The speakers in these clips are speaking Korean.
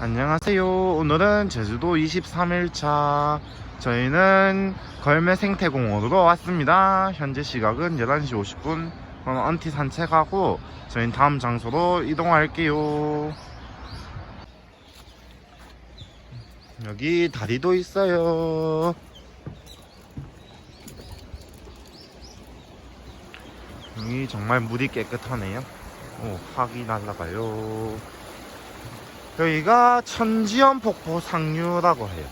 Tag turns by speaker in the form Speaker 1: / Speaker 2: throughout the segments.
Speaker 1: 안녕하세요. 오늘은 제주도 23일차. 저희는 걸매 생태공원으로 왔습니다. 현재 시각은 11시 50분. 그럼 언티 산책하고 저희는 다음 장소로 이동할게요. 여기 다리도 있어요. 여기 정말 물이 깨끗하네요. 오, 학이 날라가요. 여기가 천지연 폭포 상류라고 해요.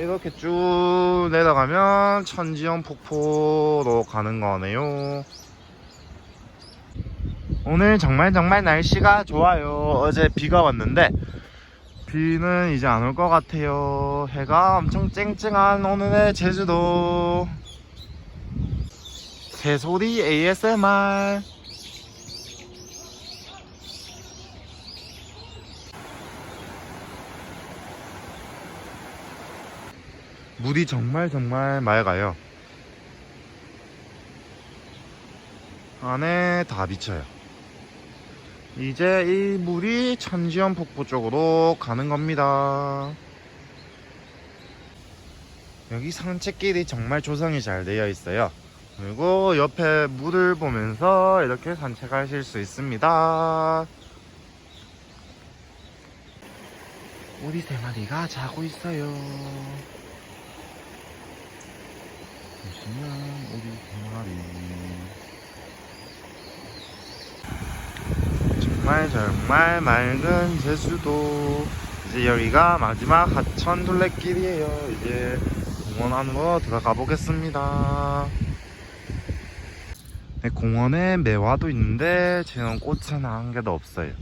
Speaker 1: 이렇게 쭉 내려가면 천지연 폭포로 가는 거네요. 오늘 정말 정말 날씨가 좋아요. 어제 비가 왔는데 비는 이제 안 올 것 같아요. 해가 엄청 쨍쨍한 오늘의 제주도. 새소리 ASMR. 물이 정말 정말 맑아요. 안에 다 비쳐요. 이제 이 물이 천지연 폭포 쪽으로 가는 겁니다. 여기 산책길이 정말 조성이 잘 되어 있어요. 그리고 옆에 물을 보면서 이렇게 산책하실 수 있습니다. 우리 세 마리가 자고 있어요. 보시면 우리 세 마리. 정말 정말 맑은 제주도. 이제 여기가 마지막 하천 둘레길이에요. 이제 공원 안으로 들어가 보겠습니다. 네, 공원에 매화도 있는데 지금 꽃은 한 개도 없어요.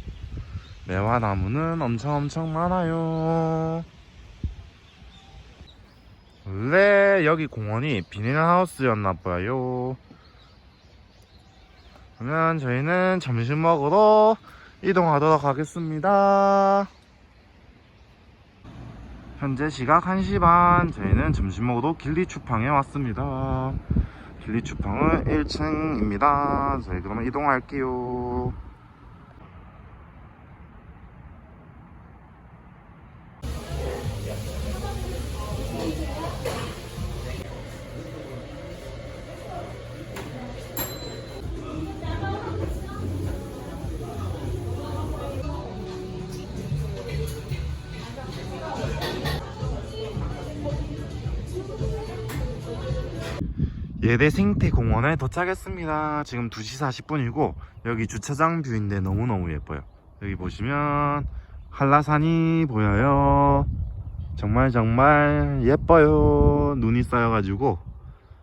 Speaker 1: 매화 나무는 엄청 엄청 많아요. 원래 여기 공원이 비닐하우스였나 봐요. 그러면 저희는 점심 먹으러 이동하도록 하겠습니다. 현재 시각 1시 반 저희는 점심 먹으러 길리추팡에 왔습니다. 길리추팡은 1층입니다. 저희 그러면 이동할게요. 예대 생태공원에 도착했습니다. 지금 2시 40분이고 여기 주차장 뷰인데 너무너무 예뻐요. 여기 보시면 한라산이 보여요. 정말 정말 예뻐요. 눈이 쌓여가지고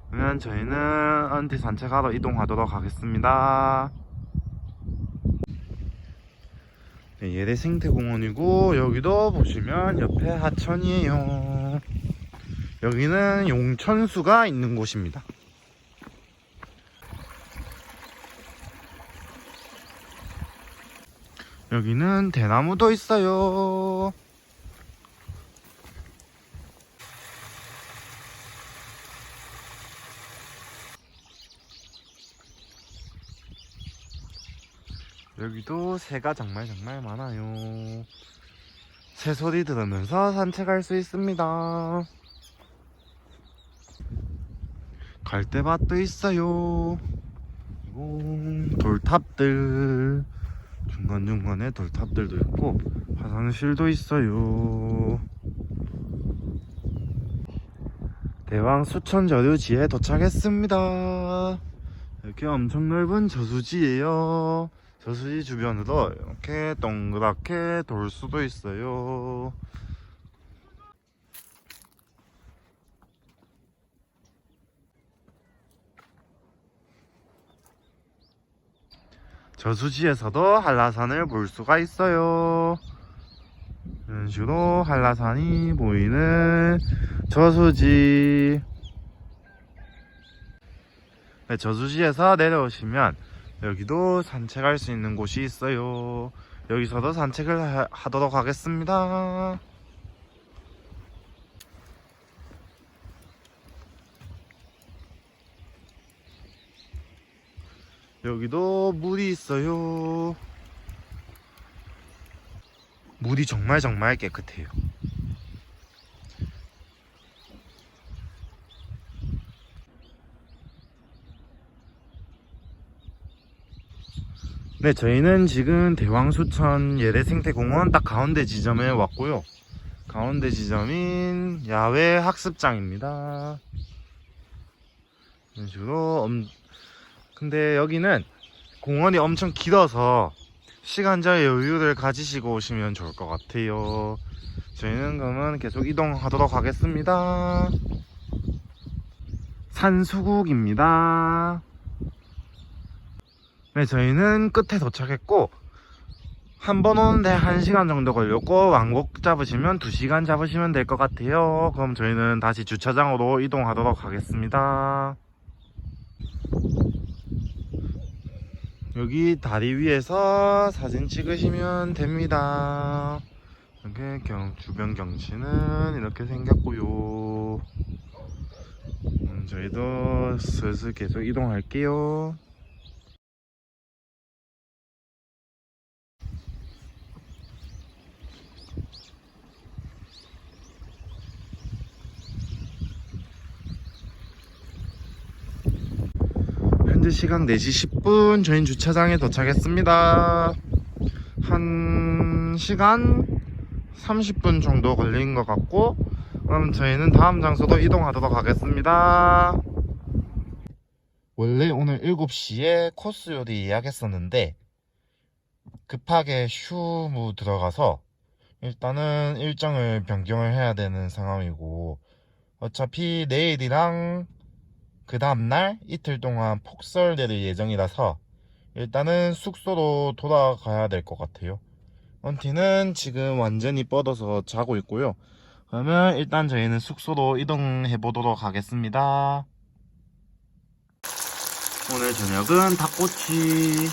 Speaker 1: 그러면 저희는 언티 산책하러 이동하도록 하겠습니다. 네, 예대 생태공원이고 여기도 보시면 옆에 하천이에요. 여기는 용천수가 있는 곳입니다. 여기는 대나무도 있어요. 여기도 새가 정말 정말 많아요. 새 소리 들으면서 산책할 수 있습니다. 갈대밭도 있어요. 돌탑들. 중간중간에 돌탑들도 있고 화장실도 있어요. 대왕 수천 저류지에 도착했습니다. 이렇게 엄청 넓은 저수지예요. 저수지 주변으로 이렇게 동그랗게 돌 수도 있어요 저수지에서도 한라산을 볼 수가 있어요. 이런 식으로 한라산이 보이는 저수지. 네, 저수지에서 내려오시면 여기도 산책할 수 있는 곳이 있어요. 여기서도 산책을 하, 하도록 하겠습니다. 여기도 물이 있어요. 물이 정말 정말 깨끗해요. 네, 저희는 지금 대왕수천 예래생태공원 딱 가운데 지점에 왔고요. 가운데 지점인 야외 학습장입니다. 이런 식으로 엄... 근데 여기는 공원이 엄청 길어서 시간적 여유를 가지시고 오시면 좋을 것 같아요. 저희는 그러면 계속 이동하도록 하겠습니다. 산수국입니다. 네, 저희는 끝에 도착했고 한 번 오는데 1시간 정도 걸렸고 왕복 잡으시면 2시간 잡으시면 될 것 같아요. 그럼 저희는 다시 주차장으로 이동하도록 하겠습니다. 여기 다리 위에서 사진 찍으시면 됩니다. 이렇게 경, 주변 경치는 이렇게 생겼고요. 음, 저희도 슬슬 계속 이동할게요. 현재 시각 4시 10분 저희는 주차장에 도착했습니다. 한 시간 30분 정도 걸린 것 같고 그럼 저희는 다음 장소로 이동하도록 하겠습니다. 원래 오늘 7시에 코스 요리 예약했었는데 급하게 휴무 들어가서 일단은 일정을 변경을 해야 되는 상황이고 어차피 내일이랑 그 다음날 이틀 동안 폭설 내릴 예정이라서 일단은 숙소로 돌아가야 될 것 같아요. 원티는 지금 완전히 뻗어서 자고 있고요. 그러면 일단 저희는 숙소로 이동해 보도록 하겠습니다. 오늘 저녁은 닭꼬치.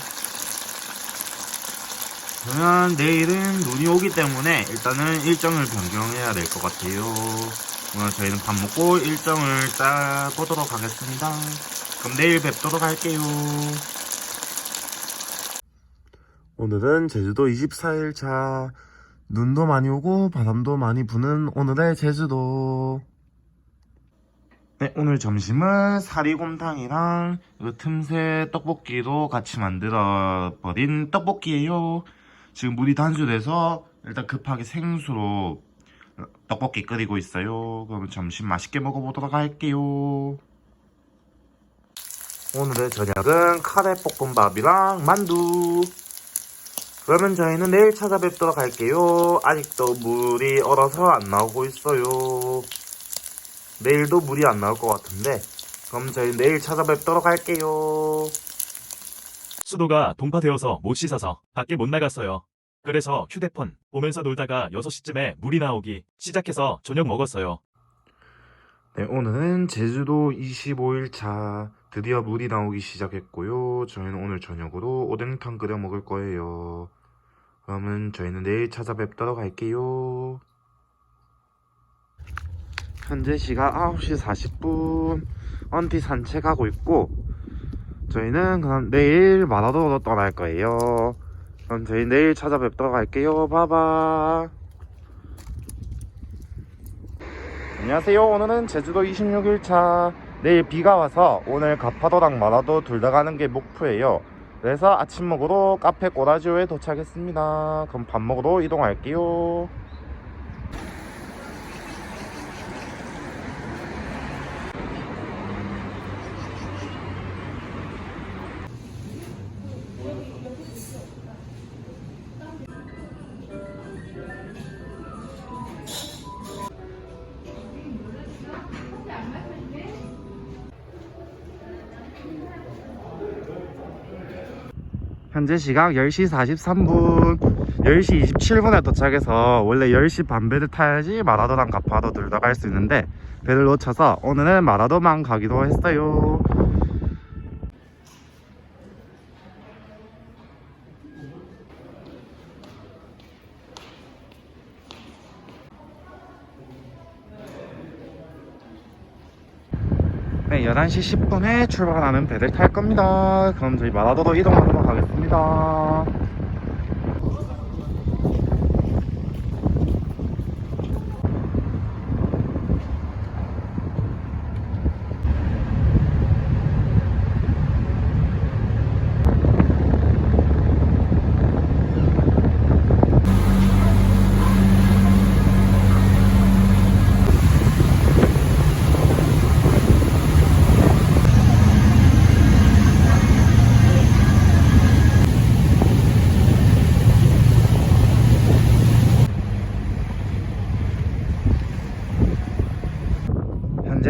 Speaker 1: 그러면 내일은 눈이 오기 때문에 일단은 일정을 변경해야 될 것 같아요. 오늘 저희는 밥 먹고 일정을 짜 보도록 하겠습니다. 그럼 내일 뵙도록 할게요. 오늘은 제주도 24일차 눈도 많이 오고 바람도 많이 부는 오늘의 제주도. 네, 오늘 점심은 사리곰탕이랑 그 틈새 떡볶이로 같이 만들어 버린 떡볶이에요. 지금 물이 단수돼서 일단 급하게 생수로 떡볶이 끓이고 있어요. 그럼 점심 맛있게 먹어보도록 할게요. 오늘의 저녁은 카레 볶음밥이랑 만두. 그러면 저희는 내일 찾아뵙도록 할게요. 아직도 물이 얼어서 안 나오고 있어요. 내일도 물이 안 나올 것 같은데. 그럼 저희 내일 찾아뵙도록 할게요.
Speaker 2: 수도가 동파되어서 못 씻어서 밖에 못 나갔어요. 그래서 휴대폰 보면서 놀다가 6시쯤에 물이 나오기 시작해서 저녁 먹었어요.
Speaker 1: 네, 오늘은 제주도 25일 차 드디어 물이 나오기 시작했고요. 저희는 오늘 저녁으로 오뎅탕 끓여 먹을 거예요. 그러면 저희는 내일 찾아뵙도록 할게요. 현재 시각 9시 40분 언티 산책하고 있고 저희는 그럼 내일 마라도로 떠날 거예요. 그럼 저희 내일 찾아뵙도록 할게요. 바바. 안녕하세요. 오늘은 제주도 26일차. 내일 비가 와서 오늘 가파도랑 마라도 둘 다 가는 게 목표예요. 그래서 아침 먹으러 카페 꼬라지오에 도착했습니다. 그럼 밥 먹으러 이동할게요. 현재 시각 10시 43분. 10시 27분에 도착해서 원래 10시 반 배를 타야지 마라도랑 가파도 둘 다 갈 수 있는데 배를 놓쳐서 오늘은 마라도만 가기로 했어요 네, 11시 10분에 출발하는 배를 탈 겁니다. 그럼 저희 마라도로 이동하도록 하겠습니다.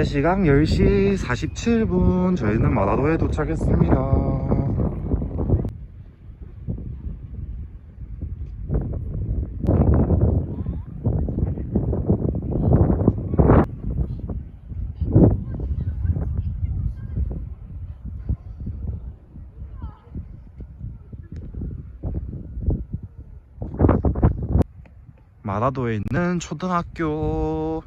Speaker 1: 시각 10시 47분 저희는 마라도에 도착했습니다. 마라도에 있는 초등학교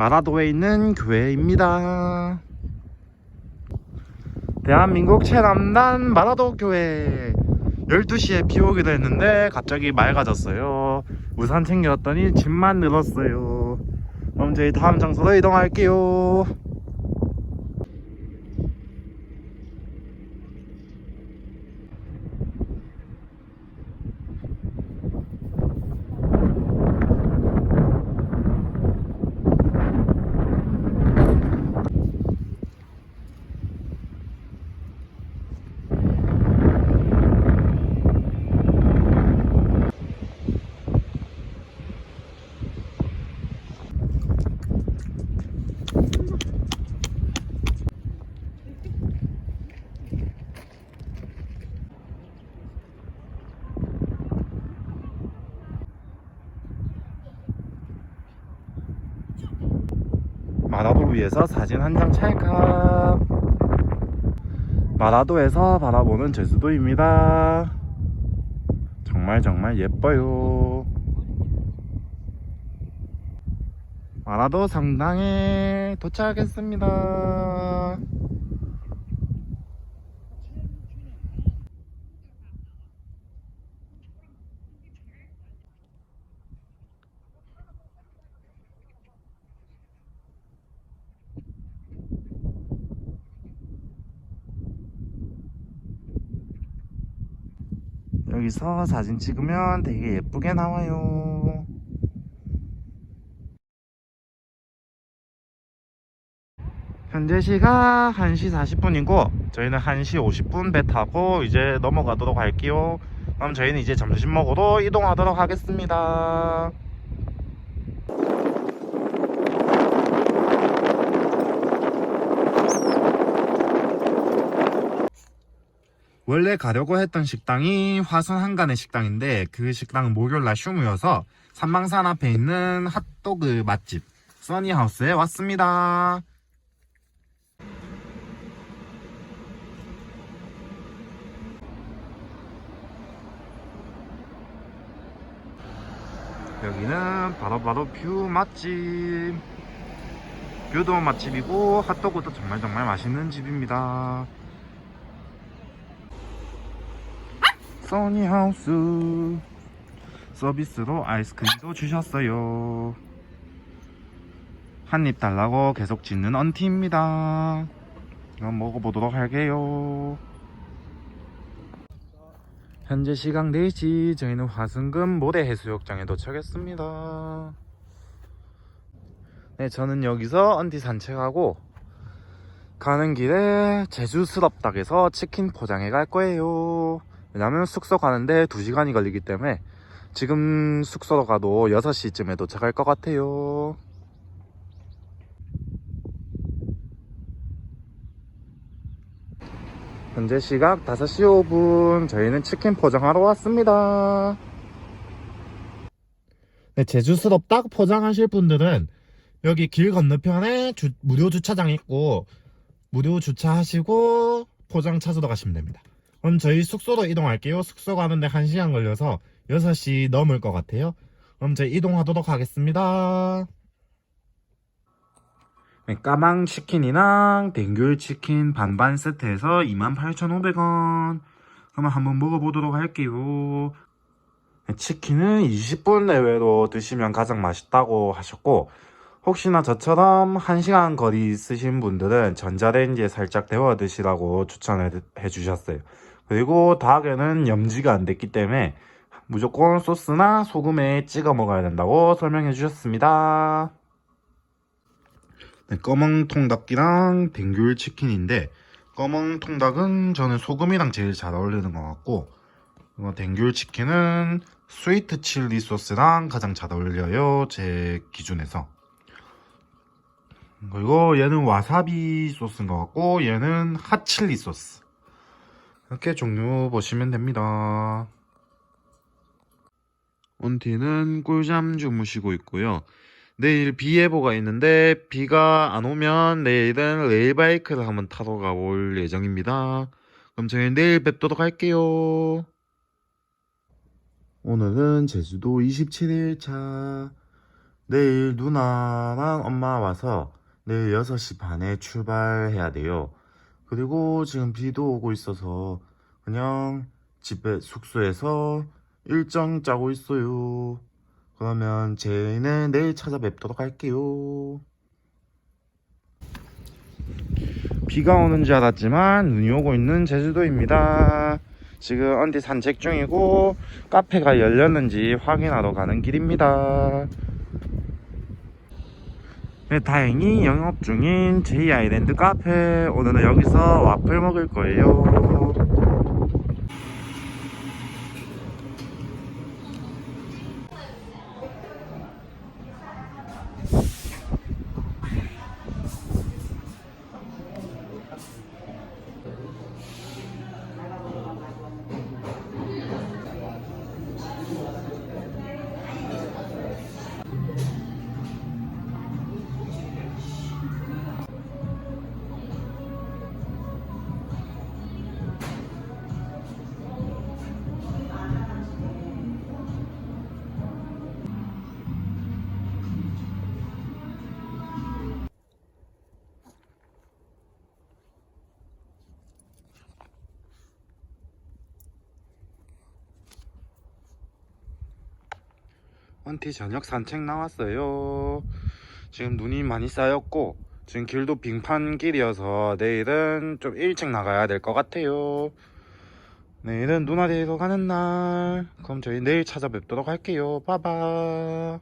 Speaker 1: 마라도에 있는 교회입니다. 대한민국 최남단 마라도 교회 12시에 비 오기도 했는데 갑자기 맑아졌어요. 우산 챙겨왔더니 짐만 늘었어요. 그럼 저희 다음 장소로 이동할게요. 마라도 위에서 사진 한 장 찰칵. 마라도에서 바라보는 제주도입니다. 정말 정말 예뻐요. 마라도 성당에 도착했습니다 여기서 사진 찍으면 되게 예쁘게 나와요. 현재 시각 1시 40분이고 저희는 1시 50분 배 타고 이제 넘어가도록 할게요. 그럼 저희는 이제 점심 먹으러 이동하도록 하겠습니다. 원래 가려고 했던 식당이 화순 한간의 식당인데 그 식당은 목요일날 휴무여서 삼방산 앞에 있는 핫도그 맛집 써니하우스에 왔습니다. 여기는 바로바로 뷰 맛집 뷰도 맛집이고 핫도그도 정말 정말 맛있는 집입니다. 써니하우스 서비스로 아이스크림도 주셨어요. 한 입 달라고 계속 짓는 언티입니다. 그럼 먹어보도록 할게요. 현재 시각 4시 저희는 화승금 모래해수욕장에 도착했습니다. 네 저는 여기서 언티 산책하고 가는 길에 제주스럽닥에서 치킨 포장해 갈 거예요 왜냐면 숙소 가는데 2시간이 걸리기 때문에 지금 숙소로 가도 6시쯤에 도착할 것 같아요. 현재 시각 5시 5분 저희는 치킨 포장하러 왔습니다. 네, 제주스럽 딱 포장하실 분들은 여기 길 건너편에 주- 무료 주차장 있고 무료 주차하시고 포장 찾으러 가시면 됩니다. 그럼 저희 숙소로 이동할게요. 숙소 가는데 1시간 걸려서 6시 넘을 것 같아요. 그럼 저희 이동하도록 하겠습니다. 네, 까망 치킨이랑 댕귤 치킨 반반 세트에서 28,500원. 그러면 한번 먹어보도록 할게요. 네, 치킨은 20분 내외로 드시면 가장 맛있다고 하셨고, 혹시나 저처럼 1시간 거리 있으신 분들은 전자레인지에 살짝 데워 드시라고 추천해 주셨어요. 그리고 닭에는 염지가 안 됐기 때문에 무조건 소스나 소금에 찍어 먹어야 된다고 설명해 주셨습니다. 네, 검은 통닭이랑 댕귤 치킨인데 검은 통닭은 저는 소금이랑 제일 잘 어울리는 것 같고 이거 댕귤 치킨은 스위트 칠리 소스랑 가장 잘 어울려요. 제 기준에서. 그리고 얘는 와사비 소스인 것 같고 얘는 핫칠리 소스. 이렇게 종류 보시면 됩니다. 온티는 꿀잠 주무시고 있고요. 내일 비 예보가 있는데 비가 안 오면 내일은 레일바이크를 한번 타러 가볼 예정입니다. 그럼 저희 내일 뵙도록 할게요. 오늘은 제주도 27일 차. 내일 누나랑 엄마 와서 내일 6시 반에 출발해야 돼요. 그리고 지금 비도 오고 있어서 그냥 집에 숙소에서 일정 짜고 있어요. 그러면 저희는 내일 찾아뵙도록 할게요. 비가 오는 줄 알았지만 눈이 오고 있는 제주도입니다. 지금 언디 산책 중이고 카페가 열렸는지 확인하러 가는 길입니다. 네, 다행히 영업 중인 제이 아일랜드 카페 오늘은 여기서 와플 먹을 거예요. 헌티 저녁 산책 나왔어요. 지금 눈이 많이 쌓였고 지금 길도 빙판 길이어서 내일은 좀 일찍 나가야 될 것 같아요. 내일은 누나 데리러 가는 날. 그럼 저희 내일 찾아뵙도록 할게요. 빠바.